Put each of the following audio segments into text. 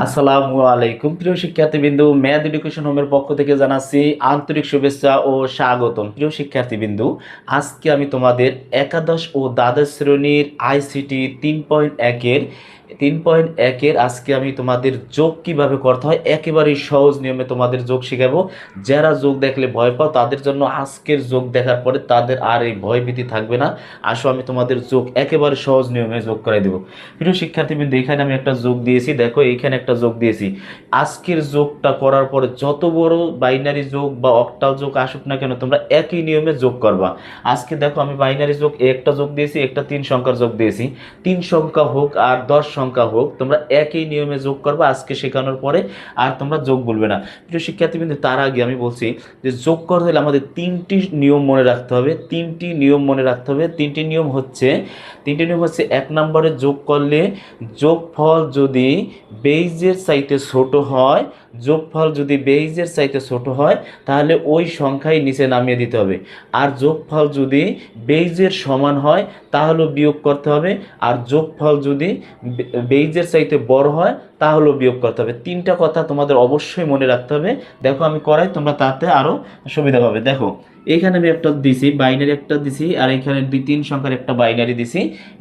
আসসালামু আলাইকুম। প্রিয় শিক্ষার্থীবৃন্দু ম্যাথ এডুকেশন হোমের পক্ষ থেকে জানাচ্ছি আন্তরিক শুভেচ্ছা ও স্বাগতম। প্রিয় শিক্ষার্থীবৃন্দু, আজকে আমি তোমাদের একাদশ ও দ্বাদশ শ্রেণির আইসিটি তিন পয়েন্ট একের, তিন পয়েন্ট একের আজকে আমি তোমাদের যোগ কীভাবে করতে হয়, একেবারেই সহজ নিয়মে তোমাদের যোগ শেখাবো। যারা যোগ দেখলে ভয় পাও, তাদের জন্য আজকের যোগ দেখার পরে তাদের আর এই ভয়ভীতি থাকবে না। আসো, আমি তোমাদের যোগ একেবারে সহজ নিয়মে যোগ করাই দেবো। প্রিয় শিক্ষার্থীবৃন্দ, এখানে আমি একটা যোগ দিয়েছি। দেখো এইখানে একটা যোগ দিয়েছি। আজকের যোগটা করার পরে যত বড় বাইনারি যোগ বা অক্টাল যোগ আসুক না কেন, তোমরা একই নিয়মে যোগ করবা। আজকে দেখো আমি বাইনারি যোগ একটা যোগ দিয়েছি, একটা তিন সংখ্যার যোগ দিয়েছি। তিন সংখ্যা হোক আর দশ সংখ্যা হোক, তোমরা একই নিয়মে যোগ করবা আজকে শেখানোর পরে, আর তোমরা যোগ বলবে না। প্রিয় শিক্ষার্থীবৃন্দ, তার আগে আমি বলছি যে যোগ করতে হলে আমাদের তিনটি নিয়ম মনে রাখতে হবে, তিনটি নিয়ম মনে রাখতে হবে। তিনটি নিয়ম হচ্ছে, তিনটি নিয়ম হচ্ছে এক নম্বরে যোগ করলে যোগফল যদি বেইজের চাইতে ছোট হয়, যোগফল যদি বেইজের চাইতে ছোট হয়, তাহলে ওই সংখ্যাই নিচে নামিয়ে দিতে হবে। আর যোগফল যদি বেইজের সমান হয়, তাহলেও বিয়োগ করতে হবে। আর যোগফল যদি বেইজের চাইতে বড় হয়, তাহলেও বিয়োগ করতে হবে। তিনটা কথা তোমাদের অবশ্যই মনে রাখতে হবে। দেখো আমি করাই, তোমরা তাতে আরও সুবিধা পাবে। দেখো এখানে আমি একটা দিছি বাইনারি একটা দিছি, আর এখানে দুই তিন সংখ্যার একটা বাইনারি দিছি।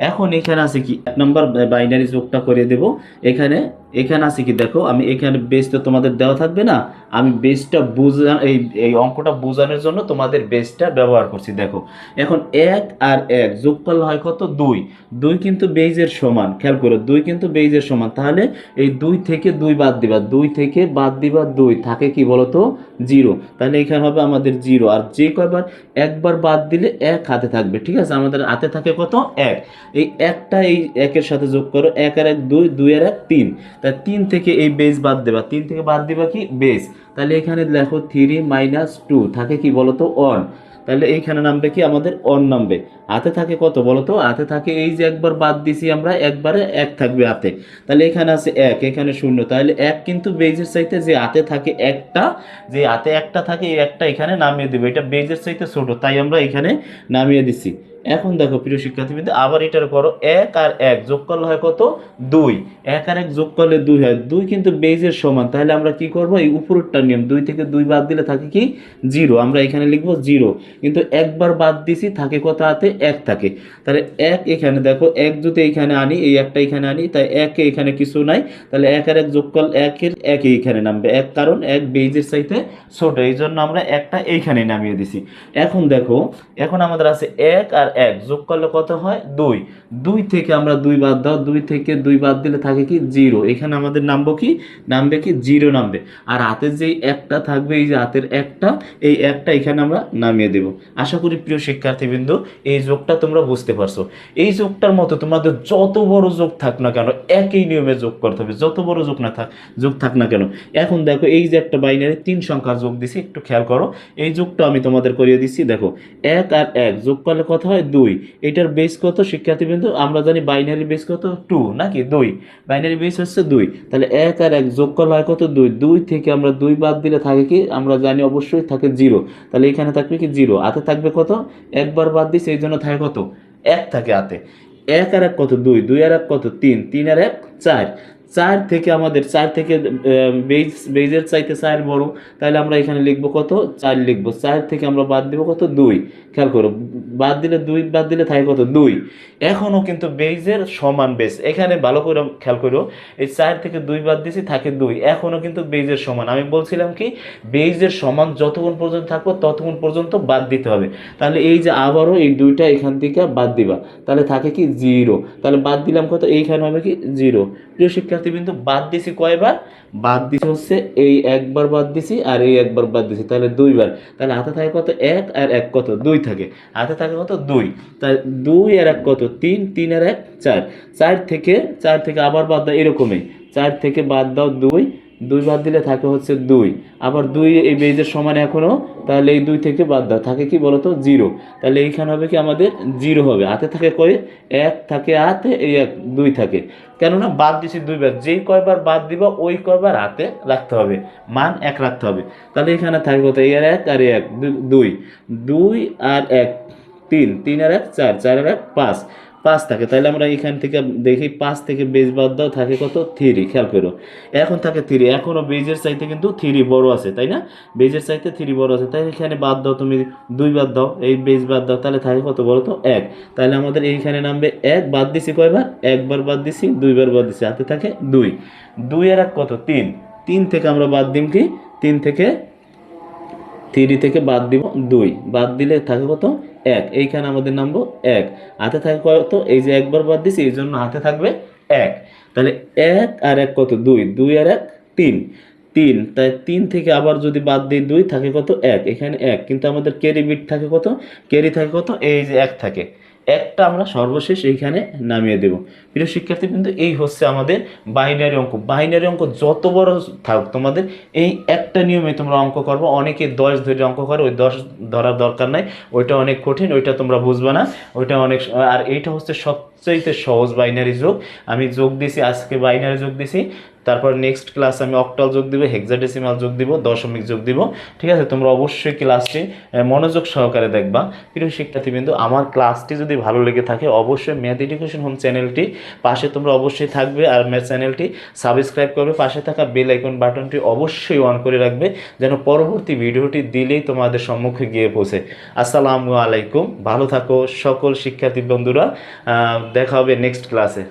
এখন এখানে আছে কি, এক নম্বর বাইনারি যোগটা করে দেব। এখানে এখানে আছে কি, দেখো, আমি এখানে বেস তো তোমাদের দেওয়া থাকবে না, আমি বেসটা বুঝা এই এই অঙ্কটা বোঝানোর জন্য তোমাদের বেসটা ব্যবহার করছি, দেখো। এখন এক আর এক যোগফল হয় কত? দুই। দুই কিন্তু বেইজের সমান, খেয়াল করো, দুই কিন্তু বেইজের সমান। তাহলে এই দুই থেকে দুই বাদ দিবা, দুই থেকে বাদ দিবা দুই। থাকে কি বলতো? জিরো। তাহলে এখানে হবে আমাদের জিরো। আর যে কয়বার? একবার বাদ দিলে এক হাতে থাকবে, ঠিক আছে? আমাদের হাতে থাকে কত? এক। এই একটা এই একের সাথে যোগ করো, এক আর এক দুই দুই আর এক তিন। তাই তিন থেকে এই বেস বাদ দেবা। তিন থেকে বাদ দেবা কি? বেস তাহলে এখানে দেখো থ্রি মাইনাস টু থাকে কি বলতো? ওয়ান তাহলে এইখানে নামবে কি আমাদের অন নামবে। হাতে থাকে কত বলো তো হাতে থাকে এই যে একবার বাদ দিছি আমরা, একবারে এক থাকবে হাতে। তাহলে এখানে আছে এক, এখানে শূন্য। তাহলে এক কিন্তু বেজের চাইতে যে হাতে থাকে একটা, যে হাতে একটা থাকে এই একটা এখানে নামিয়ে দেবে। এটা বেজের চাইতে ছোট, তাই আমরা এখানে নামিয়ে দিছি। এখন দেখো, প্রিয় শিক্ষার্থীবৃন্দ, আবার এটার করো, এক আর এক যোগ করলে হয় কত? দুই। এক আর এক যোগ করলে দুই হয় দুই, কিন্তু বেজের সমান। তাহলে আমরা কি করব? এই উপরেরটা নিয়ম, দুই থেকে দুই বাদ দিলে থাকে কি? জিরো। আমরা এখানে লিখব জিরো। কিন্তু একবার বাদ দিছি, থাকে কত হাতে এক থাকে। তাহলে এক এখানে দেখো, এক যদি এখানে আনি, এই একটা এখানে আনি, তাই একে এখানে কিছু নাই। তাহলে এক আর এক যোগ করলে একের, এক এখানে নামবে। এক কারণ, এক বেজের চাইতে ছোট। এই জন্য আমরা একটা এইখানে নামিয়ে দিছি। এখন দেখো, এখন আমাদের আছে এক আর এক, যোগ করলে কত হয়? দুই। দুই থেকে আমরা দুই বাদ দাও, দুই থেকে দুই বাদ দিলে থাকে কি? জিরো। এখানে আমাদের নামবো কি? নামবে কি? জিরো নামবে। আর হাতের যেই একটা থাকবে, এই যে হাতের একটা, এই একটা এখানে আমরা নামিয়ে দেব। আশা করি প্রিয় শিক্ষার্থীবৃন্দ, এই যোগটা তোমরা বুঝতে পারছ। এই যোগটার মতো তোমাদের যত বড় যোগ থাক না কেন, একই নিয়মে যোগ করতে হবে। যত বড় যোগ না থাক, যোগ থাক না কেন। এখন দেখো, এই যে একটা বাইনারি তিন সংখ্যার যোগ দিছি, একটু খেয়াল করো। এই যোগটা আমি তোমাদের করিয়ে দিচ্ছি। দেখো, এক আর এক যোগ করলে কত হয়? দুই। এটার বেস কত? শিক্ষার্থীবৃন্দ, আমরা জানি বাইনারি বেস কত? টু নাকি? দুই। বাইনারি বেস হচ্ছে দুই। তাহলে এক আর এক যোগ করলে হয় কত? দুই। দুই থেকে আমরা দুই বাদ দিলে থাকে কি? আমরা জানি অবশ্যই থাকে জিরো তাহলে এখানে থাকবে কি? জিরো হাতে থাকবে কত? একবার বাদ দিচ্ছে এই জন্য থাকে কত? এক থাকে হাতে এক আর এক কত? দুই। দুই আর এক কত? তিন। তিন আর এক, চার। চার থেকে আমাদের চার থেকে বেজ, বেজের চাইতে চার বড়, তাহলে আমরা এখানে লিখব কত? চার লিখব। চার থেকে আমরা বাদ দিব কত? দুই। খেয়াল করো, বাদ দিলে দুই, বাদ দিলে থাকে কত? দুই। এখনও কিন্তু বেজের সমান বেজ। এখানে ভালো করে খেয়াল করো, এই চার থেকে দুই বাদ দিছি, থাকে দুই। এখনও কিন্তু বেজের সমান। আমি বলছিলাম কি, বেজের সমান যতক্ষণ পর্যন্ত থাকব, ততক্ষণ পর্যন্ত বাদ দিতে হবে। তাহলে এই যে আবারও এই দুইটা এখান থেকে বাদ দিবা। তাহলে থাকে কি, জিরো। তাহলে বাদ দিলাম কত? এইখানে হবে কি, জিরো। প্রিয় শিক্ষার্থী কিন্তু বাদ দিছি কয়বার? বাদ দিছি হচ্ছে এই একবার বাদ দিছি আর এই একবার বাদ দিছি, তাহলে দুইবার। তাহলে হাতে থাকে কত? এক আর এক কত? দুই থাকে। হাতে থাকে কত? দুই। তাই দুই আর এক কত? তিন তিন আর এক, চার। চার থেকে চার থেকে আবার বাদ দাও এরকমই। চার থেকে বাদ দাও দুই দুই বাদ দিলে থাকে হচ্ছে দুই। আবার দুই এই বেজের সমান এখনও তাহলে এই দুই থেকে বাদ দাও। থাকে কি বলতো? জিরো। তাহলে এইখানে হবে কি আমাদের? জিরো হবে। হাতে থাকে কয়? এক থাকে হাতে, এই এক, দুই থাকে। কেননা বাদ দিছি দুইবার যেই কয়বার বাদ দিবা, ওই কয়বার হাতে রাখতে হবে। মান এক রাখতে হবে। তাহলে এখানে থাকবে কত? এই আর এক আর এক দুই। দুই আর এক, তিন। তিন আর এক, চার। চার আর এক, পাঁচ। পাঁচ থাকে। তাহলে আমরা এখান থেকে দেখি পাঁচ থেকে বেজ বাদ দাও, থাকে কত? থ্রি খেয়াল করো। এখন থাকে থ্রি এখনও বেজের চাইতে কিন্তু থ্রি বড় আছে, তাই না? বেজের চাইতে থ্রি বড় আছে। তাই এখানে বাদ দাও, তুমি দুই বাদ দাও, এই বেজ বাদ দাও, তাহলে থাকে কত বলো তো? এক। তাহলে আমাদের এইখানে নামবে এক, বাদ দিছি কয়বার? একবার বাদ দিছি, দুইবার বাদ দিছি, হাতে থাকে দুই। দুই আর এক কত? তিন। তিন থেকে আমরা বাদ দিম কি? তিন থেকে থ্রি থেকে বাদ দিব দুই। বাদ দিলে থাকে কত? এক। এইখানে আমাদের নামবো এক। হাতে থাকে কত? এই যে একবার বাদ দিছি, এই জন্য হাতে থাকবে এক। তাহলে এক আর এক কত? দুই। দুই আর এক, তিন। তিন। তাই তিন থেকে আবার যদি বাদ দিই দুই, থাকে কত? এক। এখানে এক। কিন্তু আমাদের কেরি বিট থাকে কত? কেরি থাকে কত? এই যে এক থাকে। একটা আমরা সর্বশেষ এইখানে নামিয়ে দেব। প্রিয় শিক্ষার্থী কিন্তু এই হচ্ছে আমাদের বাইনারি অঙ্ক। বাইনারি অঙ্ক যত বড় থাক তোমাদের, এই একটা নিয়মে তোমরা অঙ্ক করব। অনেকে দশ ধরে অঙ্ক করে, ওই দশ ধরার দরকার নাই। ওইটা অনেক কঠিন, ওইটা তোমরা বুঝবে না। ওইটা অনেক আর এইটা হচ্ছে সবচাইতে সহজ বাইনারি যোগ। আমি যোগ দিছি, আজকে বাইনারি যোগ দিছি। তারপর নেক্সট ক্লাস আমি অক্টাল যোগ দিব হেক্সাডেসিমাল যোগ দিব, দশমিক যোগ দিব। ঠিক আছে? তোমরা অবশ্যই ক্লাসটি মনোযোগ সহকারে দেখবা। প্রিয় শিক্ষার্থীবৃন্দু, আমার ক্লাসটি যদি ভালো লেগে থাকে, অবশ্যই ম্যাথ এডুকেশন হোম চ্যানেলটি পাশে তোমরা অবশ্যই থাকবে আর ম্যাথ চ্যানেলটি সাবস্ক্রাইব করবে। পাশে থাকা বেল আইকন বাটনটি অবশ্যই অন করে রাখবে, যেন পরবর্তী ভিডিওটি দিলেই তোমাদের সম্মুখে গিয়ে পৌঁছে। আসসালামু আলাইকুম। ভালো থাকো সকল শিক্ষার্থী বন্ধুরা। দেখা হবে নেক্সট ক্লাসে